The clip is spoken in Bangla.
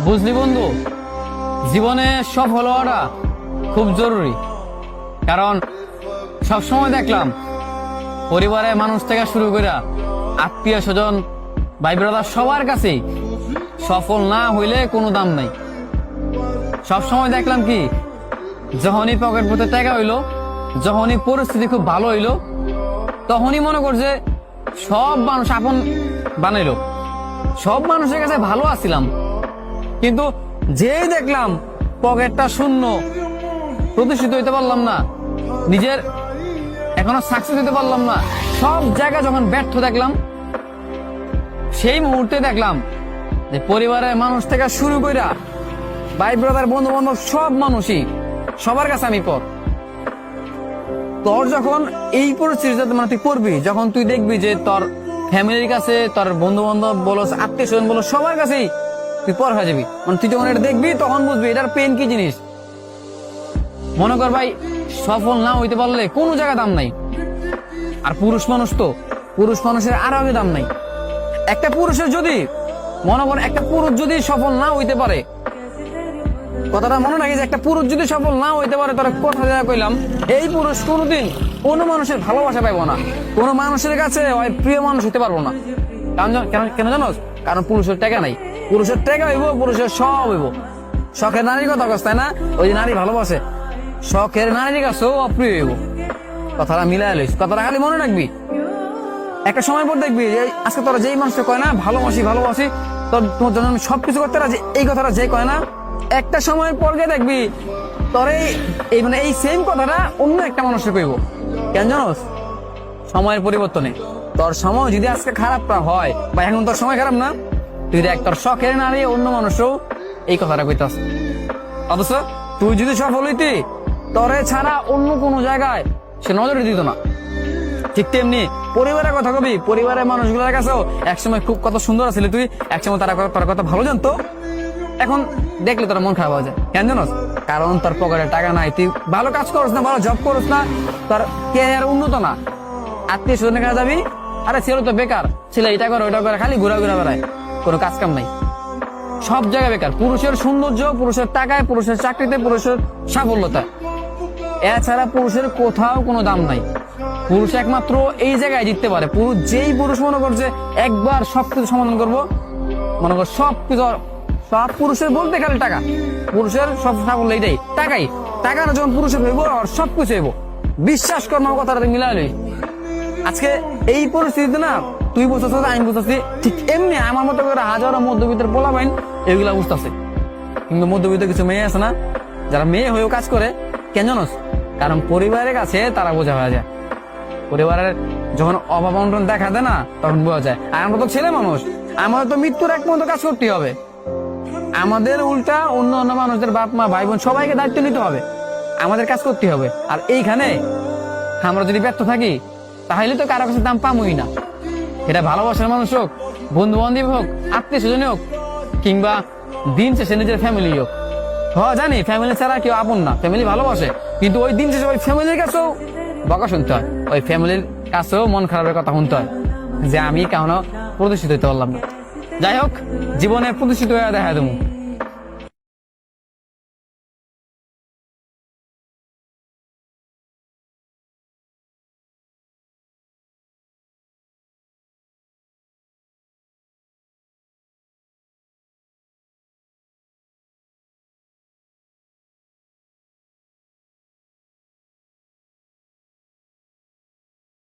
বুঝলি বন্ধু? জীবনে সফল হওয়াটা খুব জরুরি। কারণ সবসময় দেখলাম পরিবারের মানুষ থেকে শুরু করে আত্মীয় স্বজন, ভাই ব্রাদার সবার কাছেই সফল না হইলে কোনো দাম নাই। সবসময় দেখলাম কি, যখনই পকেট পথে টাকা হইল, যখনই পরিস্থিতি খুব ভালো হইল, তখনই মনে করছে সব মানুষ আপন বানাইলো। সব মানুষের কাছে ভালো আছিলাম। কিন্তু যেই দেখলাম পকেটটা শূন্য, প্রতিষ্ঠিত হইতে পারলাম না, নিজের এখনও সাকসেস হইতে পারলাম না, সব জায়গায় যখন ব্যর্থ দেখলাম, সেই মুহূর্তে দেখলাম যে পরিবারের মানুষ থেকে শুরু কইরা ভাই ব্রাদার বন্ধু বান্ধব সব মানুষই সবার কাছে আমি পর তোর যখন এই পরিস্থিতিতে মানে তুই পড়বি, যখন তুই দেখবি যে তোর ফ্যামিলির কাছে তোর বন্ধু বান্ধব বলো আত্মীয় স্বজন বলো, সবার কাছেই তুই পর হয়ে যাবি। মানে তুই যখন এটা দেখবি, তখন বুঝবি এটার পেন কি জিনিস। মনে কর ভাই, সফল না হইতে পারলে কোনো জায়গায় দাম নাই। আর পুরুষ মানুষ তো, পুরুষ মানুষের আরও আগে দাম নাই। একটা পুরুষের যদি, মনে কর একটা পুরুষ যদি সফল না হইতে পারে, কথাটা মনে রাখি যে একটা পুরুষ যদি সফল না হইতে পারে তাহলে কথা দেওয়া কইলাম, এই পুরুষ কোনোদিন কোনো মানুষের ভালোবাসা পাইবো না। কোনো মানুষের কাছে প্রিয় মানুষ হতে পারব না। কেন জানো কারণ পুরুষের টাকা নাই। পুরুষের টাকা হইব, পুরুষের সব হইব। শখের নারীর কথা কস, তাই না? ওই যে নারী ভালোবাসে। শখের নারীর কাছেও অপ্রিয় হইব। কথাটা মিলাই লইস। কথাটা খালি মনে রাখবি। একটা সময় পর দেখবি যে, আজকে তোরা যেই মানুষটা কয় না, ভালোবাসি ভালোবাসি, তোর তোমার জন্য আমি সবকিছু করতে রাজি। এই কথাটা যে কয় না, একটা সময়ের পর গিয়ে দেখবি, তোর এই- মানে এই সেম কথাটা অন্য একটা মানুষে কইব। কেন জানোস? সময়ের পরিবর্তনে। তোর সময় যদি আজকে খারাপটা হয়, বা এখন তোর সময় খারাপ না, তুই দেখ, তোর শখের নারী অন্য মানুষও এই কথাটা কইতাস অথচ তুই যদি সফল হইতি, তরে ছাড়া অন্য কোনো জায়গায় সে নজরে দিত না। ঠিক তেমনি পরিবারের কথা কবি, পরিবারের মানুষগুলোর কাছেও একসময় খুব কত সুন্দর আছিল তুই, একসময় তারা তোর কথা ভালো জানতো। এখন দেখলে তোর মন খারাপ হয়ে যায়। কেন জানোস? কারণ তোর পকেটে টাকা নাই, তুই ভালো কাজ করস না, ভালো জব করস না, তোর ক্যারিয়ার উন্নত না। আত্মীয় স্বজনের কাছে যাবি আরে ছেলে তো বেকার। ছেলে এটা করে, ওইটা করে, খালি ঘুরা ঘুরা বেড়ায়। কোনো কাজ কাম নাই। সব জায়গায় বেকার। পুরুষের সৌন্দর্য, পুরুষের টাকায়, পুরুষের চাকরিতে, পুরুষের সাফল্যতা। এছাড়া পুরুষের কোথাও কোনো দাম নাই। পুরুষ একমাত্র এই জায়গায় জিততে পারে। পুরুষ যেই পুরুষ মনে করছে, একবার সবকিছু সমাধান করব, মনে কর সব কিছু সব পুরুষের বলতে খালি টাকা। পুরুষের সব সাফল্য এইটাই টাকাই। টাকা যখন পুরুষের হইব আর সবকিছু হইব। বিশ্বাস কর আমার কথাটা মিলালি আজকে এই পরিস্থিতিতে না তুই বুঝতেছ আমি বুঝতেছি ঠিক এমনি আমার মতো করে হাজারো মধ্যবিত্তের পোলা বাইন এগুলা বুঝতেছে। কিন্তু মধ্যবিত্ত কিছু মেয়ে আছে না, যারা মেয়ে হয়েও কাজ করে, কেন জানোস? কারণ পরিবারের কাছে তারা বোঝা হয়ে যায়। পরিবারের যখন অভাব অনটন দেখা দেয় না, তখন বোঝা যায় আর আমরা তো ছেলে মানুষ, আমাদের তো মৃত্যুর এক পর্যন্ত কাজ করতে হবে। আমাদের উল্টা অন্য অন্য মানুষদের বাপ, মা, ভাই, বোন সবাইকে দায়িত্ব নিতে হবে। আমাদের কাজ করতে হবে। আর এইখানে আমরা যদি ব্যর্থ থাকি তাহলে তো কারও কাছে দাম পামই না। এটা ভালোবাসার মানুষ হোক বন্ধু বান্ধব হোক আত্মীয় স্বজন হোক, কিংবা দিন শেষে নিজের ফ্যামিলি হোক। হ্যাঁ জানি ফ্যামিলি ছাড়া কেউ আপন না ফ্যামিলি ভালোবাসে, কিন্তু ওই দিন শেষে ওই ফ্যামিলির কাছেও বকা শুনতে হয়, ওই ফ্যামিলির কাছেও মন খারাপের কথা শুনতে হয়, যে আমি কেন প্রতিষ্ঠিত হইতে পারলাম না। যাই হোক, জীবনে প্রতিষ্ঠিত হয়ে দেখা দেবো।